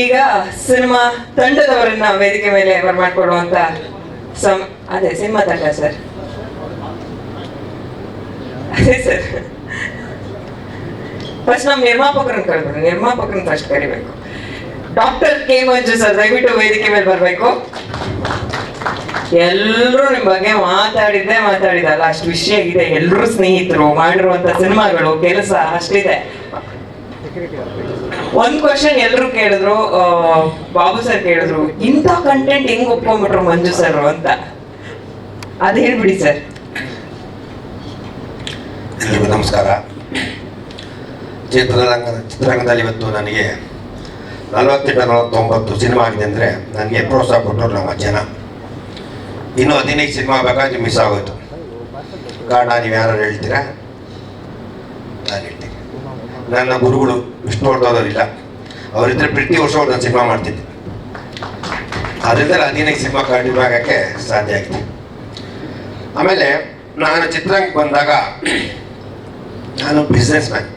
ಈಗ ಸಿನಿಮಾ ತಂಡದವರನ್ನ ವೇದಿಕೆ ಮೇಲೆ ಬರಮಾಡ್ಕೊಳ್ಳುವಂತ ಸಂ ಅದೇ ಸಿನಿಮಾ ತಂಡ, ಸರ್. ಅದೇ, ಸರ್. ಫಸ್ಟ್ ನಮ್ ನಿರ್ಮಾಪಕರನ್ನ ಕರೆದ್ರು ನಿರ್ಮಾಪಕರನ್ನ ಫಸ್ಟ್ ಕರಿಬೇಕು. ಡಾಕ್ಟರ್ ಕೆ ಮಂಜು ಸರ್ ದಯವಿಟ್ಟು ವೇದಿಕೆ ಮೇಲೆ ಬರಬೇಕು. ಎಲ್ಲರೂ ನಿಮ್ ಬಗ್ಗೆ ಮಾತಾಡಿದ್ದೆ ಮಾತಾಡಿದಲ್ಲ, ಅಷ್ಟು ವಿಷಯ ಇದೆ ಎಲ್ಲರೂ ಸ್ನೇಹಿತರು, ಮಾಡಿರುವಂತ ಸಿನಿಮಾಗಳು, ಕೆಲಸ ಅಷ್ಟಿದೆ. ಒಂದ್ ಕ್ವಶನ್ ಎಲ್ರು ಕೇಳಿದ್ರು ಬಾಬು ಸರ್ ಕೇಳಿದ್ರು, ಇಂಥ ಕಂಟೆಂಟ್ ಹೆಂಗ್ ಒಪ್ಕೊಂಡ್ಬಿಟ್ರು ಮಂಜು ಸರ್ ಅಂತ? ಅದ್ ಹೇಳ್ಬಿಡಿ ಸರ್ ಎಲ್ರಿಗೂ ನಮಸ್ಕಾರ. ಚಿತ್ರರಂಗ ಚಿತ್ರರಂಗದಲ್ಲಿ ಇವತ್ತು ನನಗೆ ನಲವತ್ತೆಂಟು ನಲವತ್ತೊಂಬತ್ತು ಸಿನಿಮಾ ಆಗಿದೆ ಅಂದರೆ ನನಗೆ ಪ್ರೋತ್ಸಾಹ ಕೊಟ್ಟರು ನಮ್ಮ ಜನ ಇನ್ನೂ ಹದಿನೈದು ಸಿನಿಮಾ ಬೇಕಾದ್ರೆ ಮಿಸ್ ಆಗೋಯ್ತು. ಕಾರಣ ನೀವು ಯಾರು ಹೇಳ್ತೀರಾ? ನಾನು ಹೇಳ್ತೀನಿ. ನನ್ನ ಗುರುಗಳು ವಿಷ್ಣುವರ್ಧನವರಿಲ್ಲ ಅವರಿದ್ದರೆ ಪ್ರತಿ ವರ್ಷ ಒಂದು ಸಿನಿಮಾ ಮಾಡ್ತಿದ್ದೆ. ಅದರಿಂದ ಹದಿನೈದು ಸಿನಿಮಾ ಕಂಟಿನ್ಯೂ ಆಗೋಕ್ಕೆ ಸಾಧ್ಯ ಆಗಿದೆ. ಆಮೇಲೆ ನಾನು ಚಿತ್ರರಂಗಕ್ಕೆ ಬಂದಾಗ ನಾನು ಬಿಸ್ನೆಸ್ ಮ್ಯಾನ್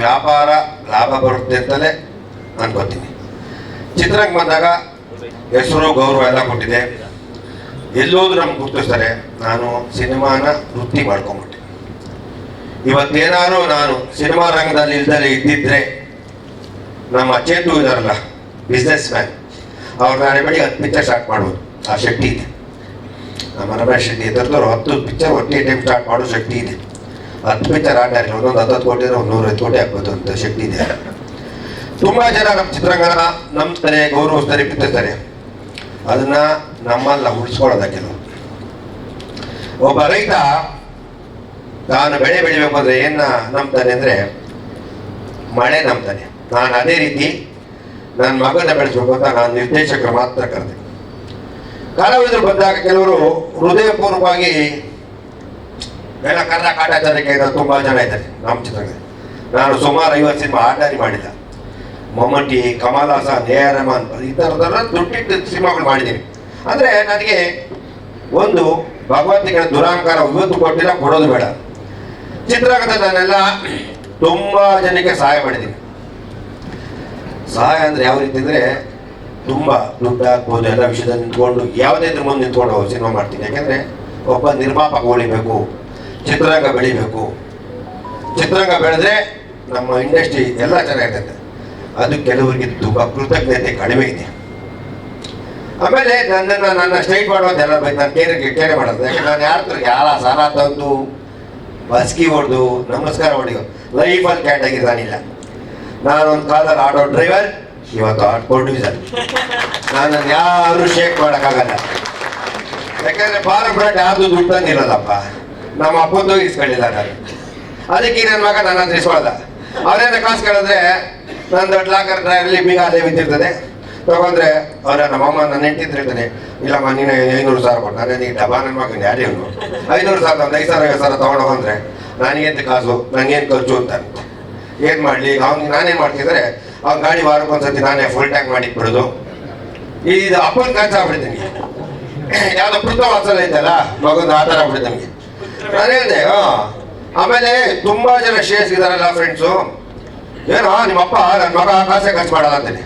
ವ್ಯಾಪಾರ ಲಾಭ ಬರುತ್ತೆ ಅಂತಲೇ ಅನ್ಕೋತೀನಿ ಚಿತ್ರರಂಗ ಬಂದಾಗ ಹೆಸರು ಗೌರವ ಎಲ್ಲ ಕೊಟ್ಟಿದೆ. ಎಲ್ಲೋದ್ರು ನಮ್ಗೆ ಗುರ್ತಿಸ್ತಾರೆ. ನಾನು ಸಿನಿಮಾನ ವೃತ್ತಿ ಮಾಡ್ಕೊಂಬಿಟ್ಟೆ. ಇವತ್ತೇನಾದ್ರು ನಾನು ಸಿನಿಮಾ ರಂಗದಲ್ಲಿ ಇಲ್ದಲೆ ಇದ್ದಿದ್ರೆ ನಮ್ಮ ಚೇತು ಇದಾರಲ್ಲ ಬಿಸ್ನೆಸ್ ಮ್ಯಾನ್ ಅವ್ರು ನಾಳೆ ಬೆಳಿಗ್ಗೆ ಹತ್ತು ಪಿಕ್ಚರ್ ಸ್ಟಾರ್ಟ್ ಮಾಡ್ಬೋದು. ಆ ಶಕ್ತಿ ಇದೆ. ನಮ್ಮ ರಮೇಶ್ ಶೆಟ್ಟಿ ಇದ್ರದವ್ರು ಹತ್ತು ಪಿಕ್ಚರ್ ಒಟ್ಟಿ ಟೈಮ್ ಸ್ಟಾರ್ಟ್ ಮಾಡೋ ಶಕ್ತಿ ಇದೆ. ಹತ್ತು ಪಿಕ್ಚರ್ ಆಡಾರಿ ಒಂದೊಂದು ಹತ್ತತ್ತು ಕೋಟಿ ಇದ್ರೆ ಒಂದು ನೂರೈದು ಕೋಟಿ ಆಗ್ಬೋದು ಅಂತ ಶಕ್ತಿ ಇದೆ. ತುಂಬ ಜನ ನಮ್ಮ ಚಿತ್ರರಂಗನ ನಂಬ್ತಾರೆ ಗೌರವಿಸ್ತಾರೆ ಬಿತ್ತಿರ್ತಾರೆ ಅದನ್ನ ನಮ್ಮಲ್ಲ ಉಳಿಸ್ಕೊಳ್ಳೋದ ಒಬ್ಬ ರೈತ ತಾನು ಬೆಳೆ ಬೆಳಿಬೇಕು ಅಂದ್ರೆ ಏನ ನಂಬ್ತಾನೆ ಅಂದ್ರೆ ಮಳೆ ನಂಬ್ತಾನೆ. ನಾನು ಅದೇ ರೀತಿ ನನ್ನ ಮಗನ ಬೆಳೆಸಬೇಕು ಅಂತ ನಾನು ನಿರ್ದೇಶಕರು ಮಾತ್ರ ಕರೆದೆ. ಕಲಾವಿದರು ಬಂದಾಗ ಕೆಲವರು ಹೃದಯಪೂರ್ವಕವಾಗಿ ಎಲ್ಲ ಕನ್ನಡ ಕಾಟಾಚಾರಕ್ಕೆ ತುಂಬಾ ಜನ ಇದ್ದಾರೆ ನಮ್ಮ ಚಿತ್ರದಲ್ಲಿ. ನಾನು ಸುಮಾರು ಐವತ್ತು ಸಿನಿಮಾ ಆಟಾರಿ ಮಾಡಿಲ್ಲ. ಮಮ್ಮಟಿ ಕಮಲ್ ಹಾಸನ್ ಎ ಆರ್ ರಹಮಾನ್ ಈ ಥರದೆಲ್ಲ ದುಡ್ಡಿಟ್ಟು ಸಿನಿಮಾಗಳು ಮಾಡಿದ್ದೀನಿ. ಅಂದರೆ ನನಗೆ ಒಂದು ಭಗವಂತಿಗೆ ದುರಾಂಕಾರ ಇವತ್ತು ಕೊಟ್ಟಿಲ್ಲ ಕೊಡೋದು ಬೇಡ. ಚಿತ್ರರಂಗದಲ್ಲಿ ನಾನೆಲ್ಲ ತುಂಬಾ ಜನಕ್ಕೆ ಸಹಾಯ ಮಾಡಿದ್ದೀನಿ ಸಹಾಯ ಅಂದ್ರೆ ಯಾವ ರೀತಿ ಅಂದ್ರೆ ತುಂಬಾ ದುಡ್ಡು ಹಾಕ್ಬೋದು ಎಲ್ಲ ವಿಷಯದಲ್ಲಿ ನಿಂತ್ಕೊಂಡು ಯಾವುದೇ ಇದ್ರ ಮುಂದೆ ನಿಂತ್ಕೊಂಡು ಸಿನಿಮಾ ಮಾಡ್ತೀನಿ. ಯಾಕಂದ್ರೆ ಒಬ್ಬ ನಿರ್ಮಾಪಕ ಉಳಿಬೇಕು, ಚಿತ್ರರಂಗ ಬೆಳಿಬೇಕು. ಚಿತ್ರರಂಗ ಬೆಳೆದ್ರೆ ನಮ್ಮ ಇಂಡಸ್ಟ್ರಿ ಎಲ್ಲ ಚೆನ್ನಾಗಿರ್ತೈತೆ. ಅದು ಕೆಲವರಿಗೆ ತುಂಬ ಕೃತಜ್ಞತೆ ಕಡಿಮೆ ಇದೆ. ಆಮೇಲೆ ನನ್ನನ್ನು ನನ್ನ ಸ್ಟ್ರೈಟ್ ಎಲ್ಲ ಬೇಕು ನಾನು ಕೇರೆ ಕೇರೆ ಮಾಡೋದು. ಯಾಕಂದ್ರೆ ನಾನು ಯಾರ ಯಾರ ಸಾಲ ತಂದು ಬಸ್ಕಿ ಹೊಡೆದು ನಮಸ್ಕಾರ ಹೊಡೆಯೋ ಲೈಫಲ್ಲಿ ಕ್ಯಾಟ್ ಆಗಿದ್ದಾನಿಲ್ಲ ನಾನು ಒಂದು ಕಾಲದಲ್ಲಿ ಆಟೋ ಡ್ರೈವರ್ ಇವತ್ತು ಆಟೋ ಪ್ರೊಡ್ಯೂಸರ್ ನಾನು ಯಾರು ಶೇಕ್ ಮಾಡೋಕ್ಕಾಗಲ್ಲ. ಯಾಕಂದ್ರೆ ಫಾರ್ ಬ್ರಾಂಡ್ ಯಾವುದು ದುಡ್ಡು ತಂದಿರೋದಪ್ಪ. ನಮ್ಮ ಅಪ್ಪಂದು ಇಸ್ಕೊಂಡಿಲ್ಲ ನಾನು. ಅದಕ್ಕೆ ನನ್ನ ಮಗ ಹತ್ರ ಇಸ್ಕೊಳ್ದ. ಅವರೇನ ಕಾಸು ಕೇಳಿದ್ರೆ ನನ್ನ ದೊಡ್ಡ ಲಾಕರ್ ಡ್ರೈವರ್ಲಿ ಬೀಗ ಅದೇ ಬಿದ್ದಿರ್ತದೆ. ತಗೊಂಡ್ರೆ ಅವ್ರ ನಮ್ಮಮ್ಮ ನನ್ನ ಹೆಂಡತಿ ಇದ್ದಾನೆ ಇಲ್ಲಮ್ಮ, ನೀನು ಐನೂರು ಸಾವಿರ ಕೊಟ್ಟು ನಾನು ನನಗೆ ಡಬ್ಬ ನನ್ನ ಮಗನ ಯಾರೇ ಅವನು ಐನೂರು ಸಾವಿರ, ಒಂದು ಐದು ಸಾವಿರ, ಐವತ್ತು ಸಾವಿರ ತೊಗೊಂಡು ಹೋದ್ರೆ ನನಗೇಂತ ಕಾಸು ನನಗೇನು ಖರ್ಚು ಅಂತ. ಏನು ಮಾಡಲಿ? ಅವ್ನಿಗೆ ನಾನೇನು ಮಾಡ್ತಿದ್ರೆ? ಅವ್ನ ಗಾಡಿ ವಾರಕ್ಕೊಂದ್ಸತಿ ನಾನೇ ಫುಲ್ ಟ್ಯಾಂಕ್ ಮಾಡಿ ಬಿಡೋದು ಇದು ಅಪ್ಪನ ಖರ್ಚು ಆಗ್ಬಿಡ್ತೀನಿ ಯಾವುದೋ ಪೃಥ ವಾತ್ಸಲ್ಯ ಐತಲ್ಲ ಮಗನ ಆ ಥರ ಆಗ್ಬಿಡುತ್ತೆ ನನಗೆ ನಾನು ಹೇಳಿದೆ ಆಮೇಲೆ ತುಂಬಾ ಜನ ಶೇರ್ಸ್ ಇದಾರಲ್ಲ ಫ್ರೆಂಡ್ಸು ಏನೋ ನಿಮ್ಮಪ್ಪ ನನ್ನ ಮಗ, ಕಾಸೆ ಖರ್ಚು ಮಾಡಲ್ಲ ಅಂತಾನೆ.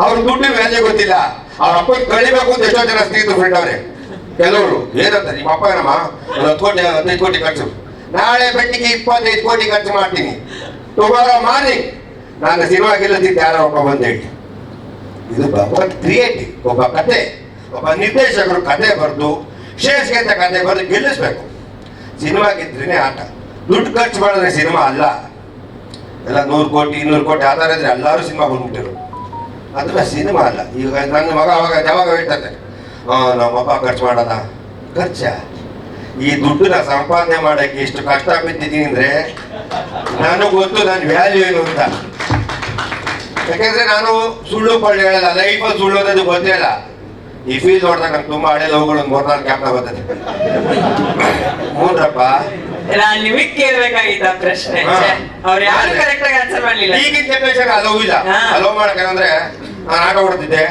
ಅವ್ರ ದುಡ್ಡು ವ್ಯಾಲ್ಯೂ ಗೊತ್ತಿಲ್ಲ. ಅವ್ರ ಅಪ್ಪ ಕಳಿಬೇಕು ಅಂತ ಎಷ್ಟೋ ಜನ ಸ್ನೇಹಿತರು ಫ್ರೆಂಡ್ ಅವರೇ. ಕೆಲವರು, ಏನಂತ ನಿಮ್ಮ ಅಪ್ಪ ಏನಮ್ಮ? ಒಂದು ಹತ್ತು ಕೋಟಿ, ಹದಿನೈದು ಕೋಟಿ ಖರ್ಚು. ನಾಳೆ ಬೆಟ್ಟಿಗೆ ಇಪ್ಪತ್ತೈದು ಕೋಟಿ ಖರ್ಚು ಮಾಡ್ತೀನಿ. ಟುಮಾರೋ ಮಾರ್ನಿಂಗ್ ನಾನು ಸಿನಿಮಾ ಗೆಲ್ಲದಿದ್ದು ಯಾರೋ ಒಬ್ಬ ಬಂದು ಹೇಳಿ ಇದು ಒಬ್ಬ ಕ್ರಿಯೇಟಿವ್ ಒಬ್ಬ ಕತೆ, ಒಬ್ಬ ನಿರ್ದೇಶಕರು ಕತೆ ಬರೆದು ಶೇಷ್ಗೆ ಅಂತ ಕತೆ ಬರೆದು ಗೆಲ್ಲಿಸ್ಬೇಕು. ಸಿನಿಮಾ ಗೆದ್ರೇನೆ ಆಟ. ದುಡ್ಡು ಖರ್ಚು ಮಾಡಿದ್ರೆ ಸಿನಿಮಾ ಅಲ್ಲ. ಎಲ್ಲ ನೂರು ಕೋಟಿ, ಇನ್ನೂರು ಕೋಟಿ ಆ ಥರ ಇದ್ರೆ ಎಲ್ಲರೂ ಸಿನಿಮಾ ಬಂದ್ಬಿಟ್ಟಿರು ಅದನ್ನ ಸಿನಿಮಾ ಅಲ್ಲ. ಈಗ ನನ್ನ ಮಗ ಅವಾಗ ಯಾವಾಗ ಹೇಳ್ತಾನೆ ನಮ್ಮಪ್ಪ ಖರ್ಚು ಮಾಡಲ್ಲ. ಖರ್ಚ? ಈ ದುಡ್ಡನ್ನ ಸಂಪಾದನೆ ಮಾಡಕ್ಕೆ ಎಷ್ಟು ಕಷ್ಟ ಬಿದ್ದಿದ್ದೀನಿ ಅಂದ್ರೆ ನನಗೆ ಗೊತ್ತು ನನ್ನ ವ್ಯಾಲ್ಯೂ ಏನು ಅಂತ. ಯಾಕಂದ್ರೆ ನಾನು ಸುಳ್ಳು ಪಳ್ಳು ಹೇಳಲ್ಲ ಲೈಫ್ ಸುಳ್ಳು ಅನ್ನೋದು ಗೊತ್ತೇ ಇಲ್ಲ. ಈ ಫೀಸ್ ನೋಡಿದಾಗ ನಂಗೆ ತುಂಬಾ ಹಳೆ ಲವ್ಗಳು ಮೂರ್ ನಾಲ್ಕು ಕ್ಯಾಪ್ನ ಬರ್ತದೆ. ಮೂರಪ್ಪ ಪ್ರಶ್ನೆ. ಅವ್ರು ಯಾರು ಕರೆಕ್ಟ್ ಆಗಿ ಆನ್ಸರ್ ಮಾಡ್ಲಿಲ್ಲ? ಈಗಿನ ಜನರೇಷನ್ ಅಲೋ ಇಲ್ಲ. ಅಲೋ ಅಲೋ ಮಾಡಕ್ಕಂದ್ರೆ ನಾನು ಆಟೋ ಹೊಡ್ತಿದ್ದೆ.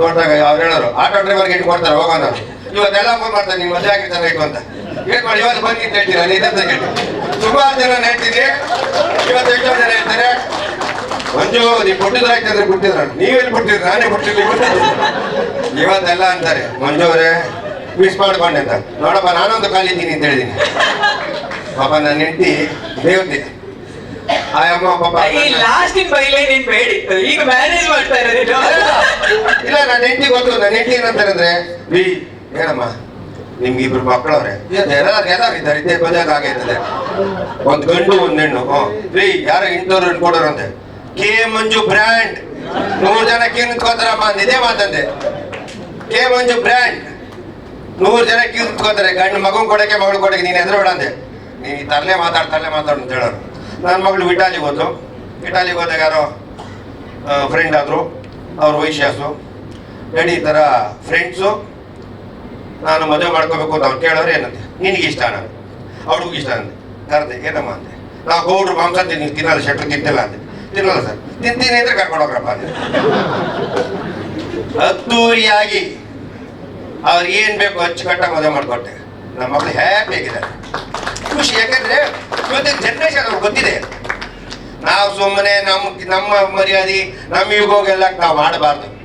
ನೋಡಿದಾಗ ಅವ್ರು ಹೇಳೋರು, ಆಟೋ ಡ್ರೈವರ್ಗೆ ಇಟ್ಟು ಕೊಡ್ತಾರೆ ಹೋಗೋಣ ಇವತ್ತೆಲ್ಲ ಫೋನ್ ಮಾಡ್ತಾರೆ, ನೀವು ಮದುವೆ ಆಗಿರ್ತಾರೆ ಇಟ್ಟು ಅಂತ. ಏನ್ ಮಾಡಿ, ಇವತ್ತು ಬನ್ನಿ ಅಂತ ಹೇಳ್ತೀರಾ? ನೀನು ಅಂತ ಕೇಳಿ. ಜನ ಹೇಳ್ತೀನಿ ಇವತ್ತು ಎಷ್ಟೋ ಜನ ಹೇಳ್ತಾರೆ ಮಂಜು ನೀವು ಕೊಟ್ಟಿದ್ರೆ ಯಾಕಂದ್ರೆ ಕೊಟ್ಟಿದ್ರ ಎಲ್ಲಿ ಕೊಟ್ಟಿದ್ರಿ ನಾನೇ ಬಿಟ್ಟಿರ್ಲಿ ಇವತ್ತೆಲ್ಲ ಅಂತಾರೆ, ಮಂಜು ಅವರೇ ಮಿಸ್ ಮಾಡ್ಕೊಂಡೆ ಅಂತ. ನೋಡಪ್ಪ, ನಾನೊಂದು ಕಾಲಿದ್ದೀನಿ ಅಂತ ಹೇಳಿದ್ದೀನಿ. ಪಾಪ ನನ್ನ ಹೆಂಡತಿ ದೇವತೆ ಈ ಲಾಸ್ಟಿನ ಬೈಲೇ ನೀನ್ ಬೇಡಿತ್ತು ಈಗ ಮ್ಯಾನೇಜ್ ಮಾಡ್ತಾ ಇರೋದು ಇಲ್ಲ ನನ್ನ ಹೆಂಡತಿ ಗೊತ್ತು. ನನ್ನ ಹೆಂಡತಿ ಏನಂತಾರೆ ಅಂದ್ರೆ ರೀ ಏನಮ್ಮ ನಿಮ್ಗೆ ಇಬ್ರು ಮಕ್ಕಳವ್ರೆ. ಎಲ್ಲಾರು ಎಲ್ಲಾರು ಇದ್ದಾರೆ. ಇದ್ದೇ ಬಂದಾಗ ಆಗೈತದೆ ಒಂದ್ ಗಂಡು ಒಂದ್ ಹೆಣ್ಣು. ರೀ ಯಾರೋ ಇಂಟೋರ್ ಕೊಡೋರು ಅಂತೆ ಕೆ ಮಂಜು ಬ್ರ್ಯಾಂಡ್. ನೂರು ಜನ ಕ್ಯೂ ನಿಂತ್ಕೋತಾರಮ್ಮ ಅಂದ್. ಇದೇ ಮಾತಂದೆ. K Manju brand. ನೂರು ಜನ ಕ್ಯೂ ನಿಂತ್ಕೋತಾರೆ. ಗಂಡು ಮಗು ಕೊಡಕ್ಕೆ ಮಗಳು ಕೊಡಕ್ಕೆ ನೀನ್ ಎದುರು ಅಂದೆ. ನೀನ್ ಈ ತರಲೆ ಮಾತಾಡ್ ತರಲೆ ಮಾತಾಡು ಅಂತ ಹೇಳೋರು. ನನ್ನ ಮಗಳು ಇಟಾಲಿಗೆ ಹೋದ್ರು. ಇಟಾಲಿಗೆ ಹೋದಾಗ ಯಾರೋ ಫ್ರೆಂಡ್ ಆದರು. ಅವ್ರ ವೈಶ್ಯಾಸು. ಡ್ಯಾಡಿ ಈ ಥರ ಫ್ರೆಂಡ್ಸು ನಾನು ಮದುವೆ ಮಾಡ್ಕೋಬೇಕು ಅಂತ ಅವ್ರು ಕೇಳೋರು ಏನಂತೆ? ನಿನಗೆ ಇಷ್ಟ ನಾನು? ಅವ್ರಿಗೂ ಇಷ್ಟ ಅಂದೆ ಕರೆದೆ, ಏನಮ್ಮ ಅಂದೆ ನಾವು ಗೌಡ್ರು ಮಾಂಸ ತಿನ್ನಿ ತಿನ್ನಲ್ಲ, ಶೆಟ್ರು ತಿಂತಿಲ್ಲ ಅಂದೆ ತಿನ್ನಲ್ಲ ಸರ್. ತಿಂತೀನಿ ಅಂದರೆ ಕರ್ಕೊಂಡೋಗ್ರಪ್ಪ ಅಂತ. ಅಂದೆ ಅದ್ದೂರಿಯಾಗಿ ಅವ್ರು ಏನು ಬೇಕು ಅಚ್ಚುಕಟ್ಟಾಗಿ ಮದುವೆ ಮಾಡಿಕೊಟ್ಟೆ. ನಮ್ಮ ಮಗಳು ಹ್ಯಾಪಿ ಆಗಿದ್ದಾರೆ ಖುಷಿ, ಯಾಕಂದ್ರೆ ಇವತ್ತಿನ ಜನರೇಷನ್ ಅವ್ರಿಗೆ ಗೊತ್ತಿದೆ. ನಾವು ಸುಮ್ಮನೆ ನಮ್ಮ ನಮ್ಮ ಮರ್ಯಾದೆ, ನಮ್ಮ ಯುಗೋಗೆಲ್ಲ ನಾವು ಮಾಡಬಾರ್ದು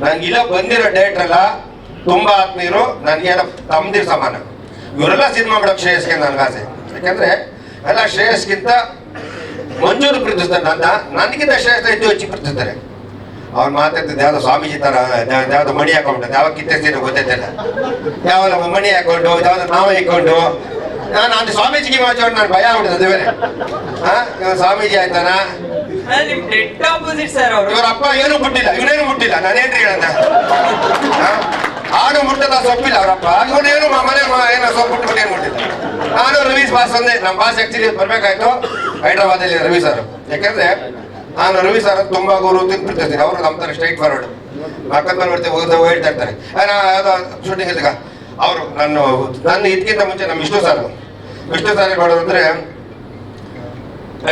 ನನ್ಗೆ ಇಲ್ಲ ಬಂದಿರೋ ಡೇಟ್ ಅಲ್ಲ ತುಂಬಾ ಆತ್ಮೀಯರು ನನಗೆಲ್ಲ ತಮ್ಮದಿರ್ ಸಮಾನ. ಇವರೆಲ್ಲ ಸಿನಿಮಾ ಮಾಡೋಕೆ ಶ್ರೇಯಸ್ಗೆ ನನಗೆ ಆಸೆ. ಯಾಕಂದ್ರೆ ಎಲ್ಲ ಶ್ರೇಯಸ್ಗಿಂತ ಮಂಜೂರು ಪ್ರೀತಿಸ್ತಾರೆ ನನ್ನ, ನನಗಿಂತ ಶ್ರೇಯಸ್ ಹೆಚ್ಚು ಹೆಚ್ಚು ಪ್ರೀತಿಸ್ತಾರೆ ಅವ್ರು ಮಾತಾಡ್ತಿದ್ದೆ ಯಾವ್ದೋ ಸ್ವಾಮೀಜಿ ತರ ಯಾವ್ದು- ಮಣಿ ಹಾಕೊಂಡು ಯಾವ ಕಿತ್ತೆ ಗೊತ್ತೈತಿಲ್ಲ ಯಾವ ಮಣಿ ಹಾಕೊಂಡು ಯಾವ್ದು ನಾವ ಇಕ್ಕೊಂಡು ನಾನು ಅದು ಸ್ವಾಮೀಜಿಗೆ ಮಾತಾಡಿ ನಾನು ಭಯ ಆಗ್ಬಿಡುದು ಅದು ಬೇರೆ. ಹಾ? ಇವ್ನು ಸ್ವಾಮೀಜಿ ಆಯ್ತಾನ? ನಿಮ್ ಡೆಡ್ ಆಪೋಸಿಟ್ ಸರ್ ಅವರು. ಇವ್ರ ಅಪ್ಪ ಏನು ಮುಟ್ಟಿಲ್ಲ ಇವನೇನು ಮುಟ್ಟಿಲ್ಲ ನಾನೇನ್ರಿ ಹೇಳಣ್ಣ ಆಡು ಮುಟ್ಟದ ಸೊಪ್ಪಿಲ್ಲ ಅವರಪ್ಪ ಇವನೇನು ಮನೆ ಏನು ಸೊಪ್ಪು ಮುಟ್ಬಿಟ್ಟು ಏನು ಮುಟ್ಟಿಲ್ಲ. ನಾನು ರವೀಶ್ ಬಾಸ್ ಅಂದೆ ನಮ್ಮ ಬಾಸ್ ಆಕ್ಚುಲಿ ಬರ್ಬೇಕಾಯ್ತು ಹೈದ್ರಾಬಾದಲ್ಲಿ ರವಿ ಸರ್ ಯಾಕಂದ್ರೆ ನಾನು ರವಿ ಸರ್ ತುಂಬಾ ಗುರು ತಿಂದ್ಬಿಟ್ಟಿರ್ತೀನಿ ಅವರು ನಮ್ಮ ಸ್ಟ್ರೈಟ್ ಫಾರ್ವರ್ಡ್ ಅಕ್ಕ ಮೇಲೆ ಬರ್ತೀವಿ ಹೇಳ್ತಾ ಇರ್ತಾರೆ. ಶೂಟಿಂಗ್ ಇದ್ದಾಗ ಅವರು ನಾನು ನನ್ನ ಇದಕ್ಕಿಂತ ಮುಂಚೆ ನಮ್ಮ ವಿಷ್ಣು ಸರ್ ವಿಷ್ಣು ಸರ್ ಮಾಡೋರು ಅಂದ್ರೆ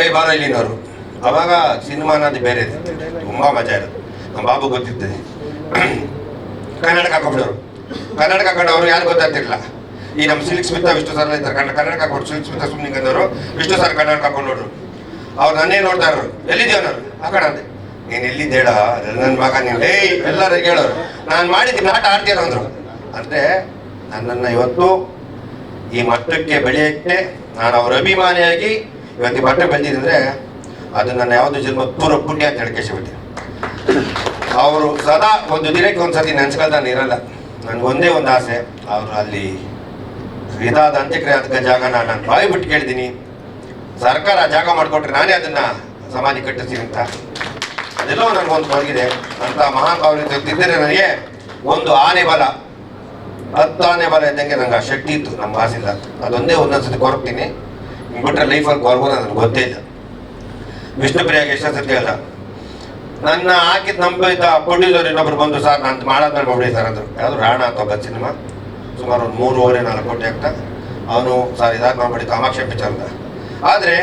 ಐ ಬಾರ ಇಲ್ಲಿನವರು ಅವಾಗ ಸಿನಿಮಾ ಅನ್ನೋದು ಬೇರೆ ಇದೆ. ತುಂಬಾ ಮಜಾ ಇರುತ್ತೆ. ನಮ್ಮ ಬಾಬು ಗೊತ್ತಿರ್ತದೆ ಕನ್ನಡಕ ಹಾಕೊಂಡವರು ಕನ್ನಡಕ ಹಾಕೊಂಡವರು ಯಾರು ಗೊತ್ತಾಗ್ತಿರ್ಲಿಲ್ಲ. ಈ ನಮ್ಮ ಸಿಲ್ಕ್ ಸ್ಮಿತ ವಿಷ್ಣು ಸಾರ್ ಇದ್ದಾರೆ ಕನ್ನಡ ಕನ್ನಡ ಹಾಕೊಂಡು ಸಿಲ್ಕ್ ಸ್ಮಿತ ಸುಮ್ಮನೆ ಅಂದವರು ವಿಷ್ಣು ಸರ್ ಕನ್ನಡಕ ಹಾಕೊಂಡವರು ಅವ್ರು ನನ್ನೇ ನೋಡ್ತಾ ಇರೋರು? ಎಲ್ಲಿದ್ದೇವನವ್ರು ಕಡೆ ಅಂದೆ. ನೀನು ಎಲ್ಲಿದ್ದೇಡ ನನ್ನ ಮಗ ನೀನು. ಏಯ್, ಎಲ್ಲರೂ ಹೇಳೋರು. ನಾನು ಮಾಡಿದ್ದೀನಿ ಆಟ ಆಡ್ತೀರ ಅಂದ್ರು. ಅಂದ್ರೆ ನನ್ನನ್ನು ಇವತ್ತು ಈ ಮಟ್ಟಕ್ಕೆ ಬೆಳೆಯಕ್ಕೆ ನಾನು ಅವರ ಅಭಿಮಾನಿಯಾಗಿ ಇವತ್ತು ಮಟ್ಟ ಬೆಳೆದಿದ್ರೆ ಅದು ನನ್ನ ಯಾವುದು ಜನ್ಮ ಪೂರ ಪುಣ್ಯ ಅಂತ ಹೇಳ್ಕೇಶಿಬಿಟ್ಟೆ ಅವರು ಸದಾ ಒಂದು ದಿನಕ್ಕೆ ಒಂದ್ಸತಿ ನೆನ್ಸ್ಕೊಳ್ತಾನೆ ಇರಲ್ಲ. ನನ್ಗೆ ಒಂದೇ ಒಂದು ಆಸೆ. ಅವರು ಅಲ್ಲಿ ಇದಾದ ಅದಕ್ಕೆ ಜಾಗನ ನಾನು ಬಾಯಿ ಬಿಟ್ಟು ಕೇಳಿದ್ದೀನಿ. ಸರ್ಕಾರ ಜಾಗ ಮಾಡಿಕೊಟ್ರೆ ನಾನೇ ಅದನ್ನ ಸಮಾಧಿ ಕಟ್ಟಿಸ್ತೀನಿ ಅಂತ. ಅದೆಲ್ಲೋ ನನಗೊಂದು ಮಲಗಿದೆ ಅಂತ ಮಹಾನ್ ಭಾವನೆ ನನಗೆ ಒಂದು ಆನೆ ಬಲ. ಹತ್ತು ಆನೆ ಬಲ ಇದ್ದಂಗೆ ನಂಗೆ ಆ ಶಕ್ತಿ ಇತ್ತು, ನಮ್ಮ ಭಾಸಿಲ್ಲ ಅದೊಂದೇ ಒಂದೊಂದ್ಸತಿ ಕೊರಗ್ತೀನಿ. ಬಿಟ್ಟರೆ ಲೈಫಲ್ಲಿ ಕೊರಗು ನನಗೆ ಗೊತ್ತೇ ಇಲ್ಲ. ವಿಷ್ಣು ಪ್ರಿಯಾಗೆ ಎಷ್ಟೋ ಸತಿ ಅಲ್ಲ ನನ್ನ ಹಾಕಿದ ಇದ್ದ ಪ್ರೊಡ್ಯೂಸರ್ ಇನ್ನೊಬ್ರು ಬಂದು ಸರ್, ನಾನು ಮಾಡೋದ್ಮೇಲೆ ಮಾಡ್ಬಿಡಿ ಸರ್ ಅಂದರು. ಯಾವುದು, ರಾಣ ಅಂತ ಒಬ್ಬ ಸಿನಿಮಾ? ಸುಮಾರು ಒಂದು ಮೂರುವರೆ, ನಾಲ್ಕು ಕೋಟಿ ಆಗ್ತಾ. ಅವನು, ಸರ್, ಇದಾಗಿ ಮಾಡ್ಬಿಡಿ ಕಾಮಾಕ್ಷ ಪಿಕ್ಚರ್ ಅಂತ. ಆದರೆ,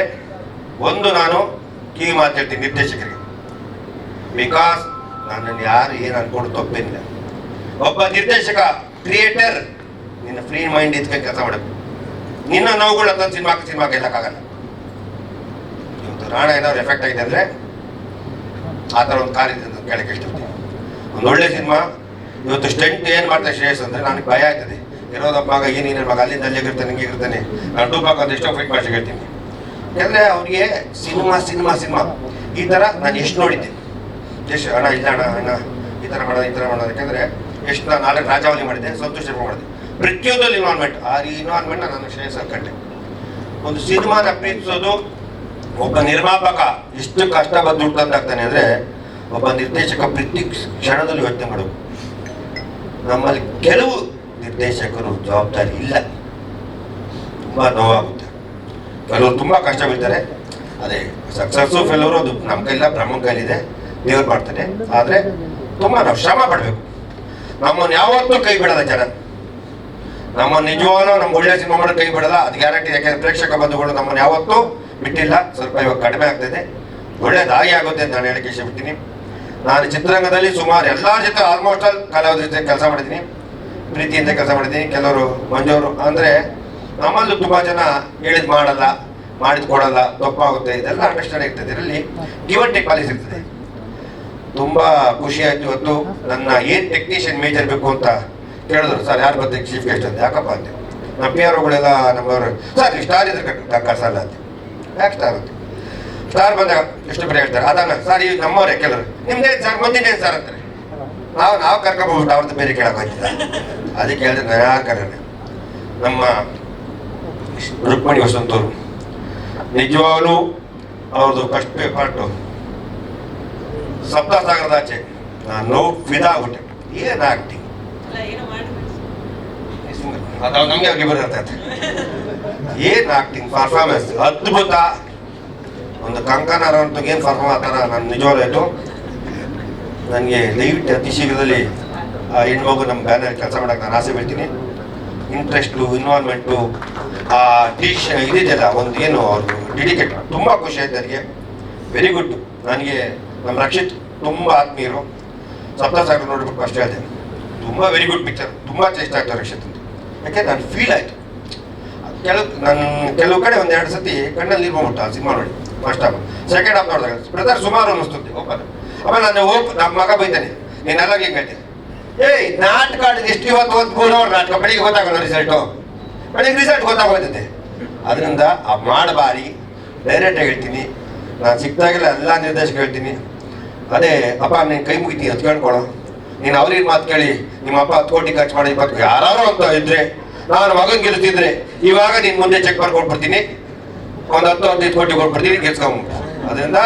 ಒಂದು ನಾನು ಕಿವಿ ಮಾತಾಡ್ತೀನಿ ನಿರ್ದೇಶಕರಿಗೆ. ಬಿಕಾಸ್ ನನ್ನನ್ನು ಯಾರು ಏನು ಅನ್ಕೊಂಡು ತಪ್ಪೇನಿಲ್ಲ ಒಬ್ಬ ನಿರ್ದೇಶಕ ಕ್ರಿಯೇಟರ್ ನಿನ್ನ ಫ್ರೀ ಮೈಂಡ್ ಇದ್ಕೆ ಕೆಲಸ ಮಾಡಬೇಕು ನಿನ್ನ ನೋವುಗಳು ಅಂತ ಸಿನಿಮಾಕ್ಕೆ ಸಿನಿಮಾ ಗೆಲ್ಲಕ್ಕಾಗಲ್ಲ ಇವತ್ತು ರಾಣ ಏನಾದ್ರು ಎಫೆಕ್ಟ್ ಆಗಿದೆ ಅಂದ್ರೆ ಆ ಥರ ಒಂದು ಕಾರ್ಯ ಇದೆ ಕೇಳಕ್ಕೆ ಇಷ್ಟಪಡ್ತೀನಿ. ಒಂದು ಒಳ್ಳೆ ಸಿನಿಮಾ. ಇವತ್ತು ಸ್ಟೆಂಟ್ ಏನು ಮಾಡ್ತಾ ಶ್ರೇಯಸ್ ಅಂದ್ರೆ ನನಗೆ ಭಯ ಆಯ್ತದೆ. ಇರೋದಪ್ಪ ಮಗ, ಏನು ಮಗ ಅಲ್ಲಿಂದ ಅಲ್ಲಿಗೆ ಇರ್ತಾನೆ, ಹಿಂಗೆ ಇರ್ತಾನೆ. ನಾನು ಟೂಪಾಕ್ ಅಂತ ಎಷ್ಟೋ ಫೈಟ್ ಮಾಡಿ ಹೇಳ್ತೀನಿ. ಯಾಕಂದ್ರೆ ಅವ್ರಿಗೆ ಸಿನಿಮಾ ಸಿನಿಮಾ ಸಿನಿಮಾ. ಈ ಥರ ನಾನು ಎಷ್ಟು ನೋಡಿದ್ದೆ. ಎಷ್ಟು ಅಣ್ಣ, ಇಲ್ಲ ಅಣ್ಣ ಅಣ್ಣ, ಈ ಥರ ಮಾಡೋದು ಈ ಥರ ಮಾಡೋದು ಯಾಕಂದರೆ ಎಷ್ಟು ನಾನು ನಾಲ್ಕು ರಾಜಾವಳಿ ಮಾಡಿದೆ, ಸಂತೋಷ ಮಾಡಿದೆ. ಪ್ರತಿಯೊಂದಲ್ಲಿ ಇನ್ವಾಲ್ವ್ಮೆಂಟ್ ಆ ಇನ್ವಾಲ್ವ್ಮೆಂಟ್ ನಾನು ಶ್ರೇಯಸ್ ಕಂಡೆ ಒಂದು ಸಿನಿಮಾ ಪ್ರೀತಿಸೋದು ಒಬ್ಬ ನಿರ್ಮಾಪಕ ಎಷ್ಟು ಕಷ್ಟ ಬಂದು ತಂದಾಗ್ತಾನೆ ಅಂದರೆ ಒಬ್ಬ ನಿರ್ದೇಶಕ ಪ್ರತಿ ಕ್ಷಣದಲ್ಲಿ ಯೋಚನೆ ಮಾಡಬೇಕು ನಮ್ಮಲ್ಲಿ ಕೆಲವು ನಿರ್ದೇಶಕರು ಜವಾಬ್ದಾರಿ ಇಲ್ಲ. ತುಂಬ ನೋವಾಗುತ್ತೆ. ಕೆಲವರು ತುಂಬ ಕಷ್ಟ ಬೀಳ್ತಾರೆ ಅದೇ ಸಕ್ಸಸ್ಸು ಫೇಲವರು ಅದು ನಮ್ಮ ಕೈಲ ಬ್ರಹ್ಮ ಕೈಲಿದೆ ದೇವ್ರು ಮಾಡ್ತಾನೆ ಆದರೆ ತುಂಬ ನಾವು ಶ್ರಮ ಪಡಬೇಕು. ನಮ್ಮನ್ನು ಯಾವತ್ತೂ ಕೈ ಬಿಡದ ಜನ ನಮ್ಮ ನಿಜವಾದ ನಮ್ಮ ಒಳ್ಳೆ ಸಿನಿಮಾ ಮಾಡೋದು ಕೈ ಬಿಡಲ್ಲ. ಅದು ಗ್ಯಾರಂಟಿ ಯಾಕೆಂದ್ರೆ ಪ್ರೇಕ್ಷಕ ಬಂಧುಗಳು ನಮ್ಮನ್ನು ಯಾವತ್ತೂ ಬಿಟ್ಟಿಲ್ಲ. ಸ್ವಲ್ಪ ಇವಾಗ ಕಡಿಮೆ ಆಗ್ತಿದೆ. ಒಳ್ಳೇದಾಗಿ ಆಗುತ್ತೆ ಅಂತ ನಾನು ಹೇಳಕ್ಕೆ ಇಷ್ಟಪಡ್ತೀನಿ. ನಾನು ಚಿತ್ರರಂಗದಲ್ಲಿ ಸುಮಾರು ಎಲ್ಲ ಜೊತೆ ಆಲ್ಮೋಸ್ಟ್ ಆಲ್ ಕಲಾವಿದ್ರ ಜೊತೆ ಕೆಲಸ ಮಾಡಿದ್ದೀನಿ. ಪ್ರೀತಿಯಿಂದ ಕೆಲಸ ಮಾಡಿದ್ದೀನಿ. ಕೆಲವರು ಮಂಜವರು ಅಂದರೆ ನಮ್ಮಲ್ಲೂ ತುಂಬಾ ಜನ ಹೇಳಿದ್ ಮಾಡಲ್ಲ, ಮಾಡಿದ್ ಕೊಡಲ್ಲ, ತಪ್ಪಾಗುತ್ತೆ. ಇದೆಲ್ಲ ಅಂಡರ್ಸ್ಟ್ಯಾಂಡ್ ಇರ್ತದೆ. ಇದರಲ್ಲಿ ಗಿವ್ ಅಂಡ್ ಟೇಕ್ ಪಾಲಿಸಿ ಇರ್ತದೆ. ತುಂಬಾ ಖುಷಿ ಆಯ್ತು ಇವತ್ತು. ನನ್ನ ಏನು ಟೆಕ್ನಿಷಿಯನ್ ಮೇಜರ್ ಬೇಕು ಅಂತ ಕೇಳಿದ್ರು. ಸರ್, ಯಾರು ಬರ್ತೀವಿ ಚೀಫ್ ಗೆಸ್ಟ್ ಅಂತ? ಯಾಕಪ್ಪ ಅಂತೆ? ನಮ್ಮ ಪಿ ಆರ್ ಒಗಳೆಲ್ಲ ನಮ್ಮವರು, ಸರ್ ಸ್ಟಾರ್ ಇದ್ರೆ ಕಟ್ಟ ಕಳ್ಸಲ್ಲ ಅಂತ. ಯಾಕೆ ಸ್ಟಾರ್ ಅಂತ? ಸ್ಟಾರ್ ಬಂದಾಗ ಎಷ್ಟು ಬೇರೆ ಹೇಳ್ತಾರೆ? ಅದಾನ ಸರ್ ಈಗ ನಮ್ಮವರೇ ಕೆಲವರು ನಿಮ್ದೇನು ಸರ್ ಮುಂದಿನೇನು ಸರ್ ಅಂತಾರೆ? ನಾವು ನಾವು ಕರ್ಕೊಬಹುದು ಅವ್ರದ್ದು ಬೇರೆ ಕೇಳಕ್ ಹೋಗ್ತಿದ್ದ ಅದಕ್ಕೆ ಹೇಳಿದ್ರೆ ನಾನು ಯಾರು ನಮ್ಮ ರುಕ್ಮಣಿ ವಸಂತರು ನಿಜವಾಗ್ಲೂ ಅವ್ರದ್ದು ಪೇ ಪಾರ್ಟು ಸಪ್ತಸಾಗರದ ಆಚೆ. ನಾನು ಫಿದಾ ಆಗ್ಬಿಟ್ಟೆ ಏನು ಆಕ್ಟಿಂಗ್ ಅದು ನಮಗೆ ಅವ್ರಿಗೆ ಬರ್ತೈತೆ ಏನ್ ಆಕ್ಟಿಂಗ್ ಪರ್ಫಾರ್ಮೆನ್ಸ್ ಅದ್ಭುತ. ಒಂದು ಕಂಕನ ಅಂತೂ ಏನು ಪರ್ಫಾರ್ಮ್ ಆಗ್ತಾರ? ನಾನು ನಿಜವಾಗ್ಲೂ ಆಯ್ತು ನನಗೆ ದಯವಿಟ್ಟು ಅತಿ ಶೀಘ್ರದಲ್ಲಿ ಆ ಹೆಣ್ಮಗು ನಮ್ಮ ಬ್ಯಾನರ್ ಕೆಲಸ ಮಾಡಕ್ಕೆ ನಾನು ಆಸೆ ಬೀಳ್ತೀನಿ. ಇಂಟ್ರೆಸ್ಟು ಇನ್ವಾಲ್ವ್ಮೆಂಟು ಆ ಡಿಶ್ ಇದಿದೆಯಲ್ಲ ಒಂದು ಏನು ಅವ್ರದ್ದು ಡಿಡಿಕೇಟ್ ತುಂಬ ಖುಷಿ ಆಯ್ತು ನನಗೆ. ವೆರಿ ಗುಡ್ ನನಗೆ ನಮ್ಮ ರಕ್ಷಿತ್ ತುಂಬ ಆತ್ಮೀಯರು. ಸಪ್ತಸಾಗರ ನೋಡ್ಬೇಕು ಅಷ್ಟೇ ಹೇಳ್ತೇನೆ ತುಂಬ ವೆರಿ ಗುಡ್ ಪಿಕ್ಚರ್ ತುಂಬ ಇಷ್ಟ ಆಗ್ತದೆ ರಕ್ಷಿತ್ ಅಂತ. ಯಾಕೆ? ನಾನು ಫೀಲ್ ಆಯಿತು. ಕೆಲವು ನನ್ನ ಕೆಲವು ಕಡೆ ಒಂದು ಎರಡು ಸತಿ ಕಣ್ಣಲ್ಲಿ ನೀರು ಬಂದ್ಬಿಟ್ಟು ಆ ಸಿನಿಮಾ ನೋಡಿ ಫಸ್ಟ್ ಹಾಫ್ ಸೆಕೆಂಡ್ ಹಾಫ್ ನೋಡಿದಾಗ ಬ್ರದರ್ ಸುಮಾರು ಅನ್ನಿಸ್ತದೆ ಓಪನ್ ಆಮೇಲೆ ನಾನು ಹೋಗಿ ನಮ್ಮ ಮಗ ಬೈತಾನೆ. ನೀನೆಲ್ಲ ಹಿಂಗೆ ಹೇಳ್ತೀನಿ ಏಯ್, ನಾಟಕ ಎಷ್ಟು ಇವತ್ತು ಓದ್ಬೋದು ನಾಟಕ? ಬೆಳಿಗ್ಗೆ ಗೊತ್ತಾಗಲ್ಲ ರಿಸಲ್ಟು ಬೆಳಿಗ್ಗೆ ರಿಸಲ್ಟ್ ಗೊತ್ತಾಗೋಗ್ತದೆ ಅದರಿಂದ ಆ ಮಾಡಬಾರಿ ಡೈರೆಕ್ಟಾಗಿ ಹೇಳ್ತೀನಿ. ನಾನು ಸಿಕ್ತಾಗೆಲ್ಲ ಎಲ್ಲ ನಿರ್ದೇಶಕ ಹೇಳ್ತೀನಿ. ಅದೇ, ಅಪ್ಪ, ನೀನು ಕೈ ಮುಗಿತೀನಿ ಹತ್ಕೊಂಡ್ಕೊಳ್ಳೋ ನೀನು ಅವ್ರಿಗೆ ಮಾತು ಕೇಳಿ, ನಿಮ್ಮ ಅಪ್ಪ ಹತ್ತು ಕೋಟಿ ಖರ್ಚು ಮಾಡಿ ಇಪ್ಪತ್ತು ಯಾರು ಅಂತ ಇದ್ರೆ, ನಾನು ಮಗನ್ ಗೆಲ್ತಿದ್ರೆ ಇವಾಗ ನಿನ್ ಮುಂದೆ ಚೆಕ್ ಮಾಡಿ ಕೊಟ್ಬಿಡ್ತೀನಿ. ಒಂದು ಹತ್ತು, ಹದಿನೈದು ಕೋಟಿ ಕೊಟ್ಬಿಡ್ತೀನಿ ಗೆಲ್ಸ್ಕೊಂಡ್ ಅದರಿಂದ,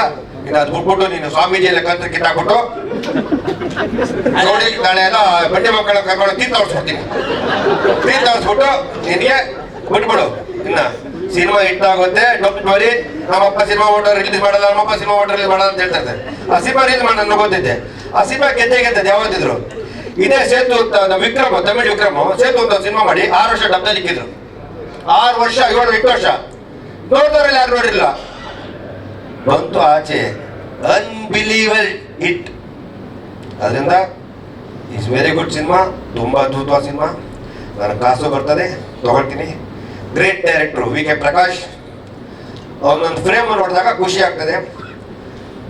ಇನ್ನು ಅದು ಬಿಟ್ಬಿಟ್ಟು ನೀನು ಸ್ವಾಮೀಜಿ ಎಲ್ಲ ಕಂತ್ರ ಕಿತ್ತಾಕ್ಬಿಟ್ಟು ನೋಡಿ, ನಾಳೆ ಎಲ್ಲ ಬಡ್ಡಿ ಮಕ್ಕಳ ಕರ್ಕೊಂಡು ತೀರ್ಥ ಹೊಡ್ಸ್ಬಿಡ್ತೀನಿ ತೀರ್ಥ ಹೊಡ್ಸ್ಬಿಟ್ಟು ನಿನಗೆ ಬಿಟ್ಬಿಡು. ಇನ್ನ ಸಿನಿಮಾ ಹಿಟ್ ಆಗುತ್ತೆ. ಡೊಪ್ ನಮ್ಮಪ್ಪ ಸಿನಿಮಾ ಓಟರ್ ರಿಲೀಸ್ ಮಾಡಲ್ಲ, ನಮ್ಮಪ್ಪ ಸಿನಿಮಾ ಓಟರ್ ರಿಲೀಸ್ ಮಾಡಲ್ಲ ಅಂತ ಹೇಳ್ತಾರೆ. ಆ ಸಿನಿಮಾ ರಿಲೀಸ್ ಮಾಡಿ ನನಗೆ ಗೊತ್ತಿದ್ದೆ ಆ ಸಿನಿಮಾ ಗೆದ್ದೆ ಗೆದ್ದದ್ದು ಯಾವತ್ತಿದ್ರು ಇದೇ ಸೇತು ಅಂತ ನಮ್ಮ ವಿಕ್ರಮ್, ತಮಿಳ್ ವಿಕ್ರಮ್, ಸೇತು ಅಂತ ಸಿನಿಮಾ ಮಾಡಿ ಆರು ವರ್ಷ ಡಬ್ದಲ್ಲಿ ಇಕ್ಕಿದ್ರು. ಆರು ವರ್ಷ, ಏಳು, ಎಂಟು ವರ್ಷ. ನೋಡಿದವರೆಲ್ಲ ಯಾರು ನೋಡಿಲ್ಲ? ಬಂತು ಆಚೆ. ಅನ್ಬಿಲೀವಲ್ ಇಟ್ ಅದರಿಂದ ಇಸ್ ವೆರಿ ಗುಡ್ ಸಿನಿಮಾ ತುಂಬ ಅದ್ಭುತವಾದ ಸಿನಿಮಾ ನನ್ನ ಕಾಸು ಬರ್ತದೆ, ತಗೊಳ್ತೀನಿ. Great director V K Prakash ಅವನೊಂದು ಫ್ರೇಮ್ ನೋಡಿದಾಗ ಖುಷಿ ಆಗ್ತದೆ.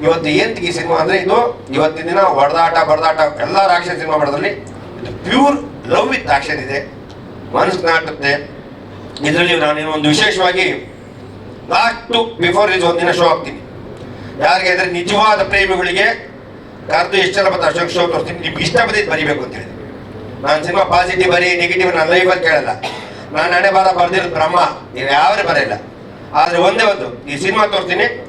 ಇವತ್ತು ಏನ್ ಈ ಸಿನಿಮಾ ಅಂದ್ರೆ ಇದು? ಇವತ್ತಿನ ದಿನ ಹೊಡೆದಾಟ ಬಡದಾಟ ಎಲ್ಲ ಆಕ್ಷನ್ ಸಿನಿಮಾ ಮಾಡೋದ್ರಲ್ಲಿ ಇದು ಪ್ಯೂರ್ ಲವ್ ವಿತ್ ಆಕ್ಷನ್ ಇದೆ. ಮನಸ್ಸು ನಾಟುತ್ತೆ. ಇದರಲ್ಲಿ ನಾನು ಒಂದು ವಿಶೇಷವಾಗಿ ಲಾಸ್ಟ್ ಬಿಫೋರ್ ಇಸ್ ಒಂದಿನ ಶೋ ಆಗ್ತೀನಿ ಯಾರಿಗೆ ಅಂದ್ರೆ ನಿಜವಾದ ಪ್ರೇಮಿಗಳಿಗೆ ಕರೆದು ಎಷ್ಟು ಜನ ಅಶೋಕ್ ಶೋ ತೋರಿಸ್ತೀನಿ. ನಿಮ್ಗೆ ಇಷ್ಟ ಬಂದಿದ್ದು ಬರಿಬೇಕು ಅಂತ ಹೇಳಿ ನಾನು ಸಿನಿಮಾ ಪಾಸಿಟಿವ್ ಬರೀ ನೆಗೆಟಿವ್ ನನ್ನ ಲೈಫಲ್ಲಿ ಕೇಳಲ್ಲ. ನಾನು ಹಣೆ ಬಾರ ಬರ್ದಿರೋದು ಬ್ರಹ್ಮ. ನೀವು ಯಾವ್ರೆ ಬರೆಯಲ್ಲ ಆದ್ರೆ ಒಂದೇ ಒಂದು, ಈ ಸಿನಿಮಾ ತೋರಿಸ್ತೀನಿ.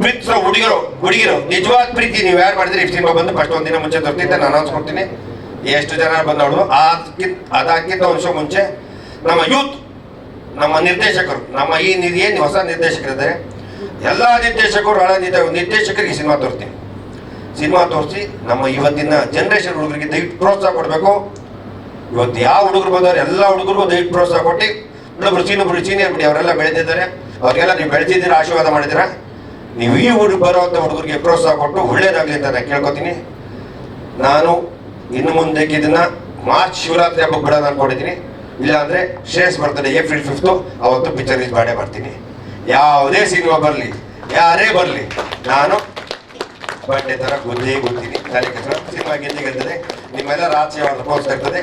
ಮಿತ್ರ ಹುಡುಗಿರು ಹುಡುಗಿರು, ನಿಜವಾದ ಪ್ರೀತಿ, ನೀವು ಯಾರು ಮಾಡಿದ್ರೆ? ಈ ಸಿನಿಮಾ ಬಂದು ಫಸ್ಟ್ ಒಂದಿನ ಮುಂಚೆ ತೋರಿಸ್ತಿದ್ದೆ ನಾನು ಅನೌನ್ಸ್ ಕೊಡ್ತೀನಿ. ಎಷ್ಟು ಜನ ಬಂದವಳು ಅದಕ್ಕಿಂತ ಅದಕ್ಕಿಂತ ವರ್ಷ ಮುಂಚೆ ನಮ್ಮ ಯೂತ್ ನಮ್ಮ ನಿರ್ದೇಶಕರು, ನಮ್ಮ ಈ ಏನು ಹೊಸ ನಿರ್ದೇಶಕರಿದ್ದಾರೆ? ಎಲ್ಲ ನಿರ್ದೇಶಕರು, ಹಳೆ ನಿರ್ದೇ- ನಿರ್ದೇಶಕರಿಗೆ ಸಿನಿಮಾ ತೋರಿಸ್ತೀನಿ. ಸಿನಿಮಾ ತೋರಿಸಿ ನಮ್ಮ ಇವತ್ತಿನ ಜನರೇಷನ್ ಹುಡುಗರಿಗೆ ದಯವಿಟ್ಟು ಪ್ರೋತ್ಸಾಹ ಕೊಡಬೇಕು. ಇವತ್ತು ಯಾವ ಹುಡುಗರು ಬಂದವರು? ಎಲ್ಲ ಹುಡುಗರು ದಯವಿಟ್ಟು ಪ್ರೋತ್ಸಾಹ ಕೊಟ್ಟು ಇನ್ನೊಬ್ರು ಸೀನೊಬ್ರು ಸೀನಿಯರ್ ಬಿಡಿ ಅವರೆಲ್ಲ ಬೆಳೆದಿದ್ದಾರೆ. ಅವ್ರಿಗೆಲ್ಲ ನೀವು ಬೆಳೆದಿದ್ದೀರಾ, ಆಶೀರ್ವಾದ ಮಾಡಿದ್ದೀರಾ? ನೀವು ಈ ಹುಡುಗ ಬರುವಂಥ ಹುಡುಗರಿಗೆ ಪ್ರೋತ್ಸಾಹ ಕೊಟ್ಟು ಒಳ್ಳೇದಾಗಲಿ ಅಂತ ನಾನು ಕೇಳ್ಕೊತೀನಿ. ನಾನು ಇನ್ನು ಮುಂದೆ ಇದನ್ನ ಮಾರ್ಚ್ ಶಿವರಾತ್ರಿ ಹಬ್ಬಕ್ಕೆ ಬಿಡೋದು ಅನ್ಕೊಂಡಿದ್ದೀನಿ. ಇಲ್ಲಾಂದ್ರೆ ಶ್ರೇಯಸ್ ಬರ್ತದೆ ಏಪ್ರಿಲ್ ಫಿಫ್ತು ಅವತ್ತು ಪಿಕ್ಚರ್ ರಿಲೀಸ್ ಮಾಡೇ ಬರ್ತೀನಿ. ಯಾವುದೇ ಸಿನಿಮಾ ಬರಲಿ, ಯಾರೇ ಬರಲಿ, ನಾನು ಬಟ್ಟೆ ಥರ ಗುದ್ದೇ ತಲೆ ಸಿನಿಮಾ ಗೆದ್ದೆ ಗೆದ್ದರೆ ನಿಮ್ಮೆಲ್ಲ ರಾತ್ರಿ ಅವ್ರನ್ನ ಪೋಸ್ಟ್ ಇರ್ತದೆ.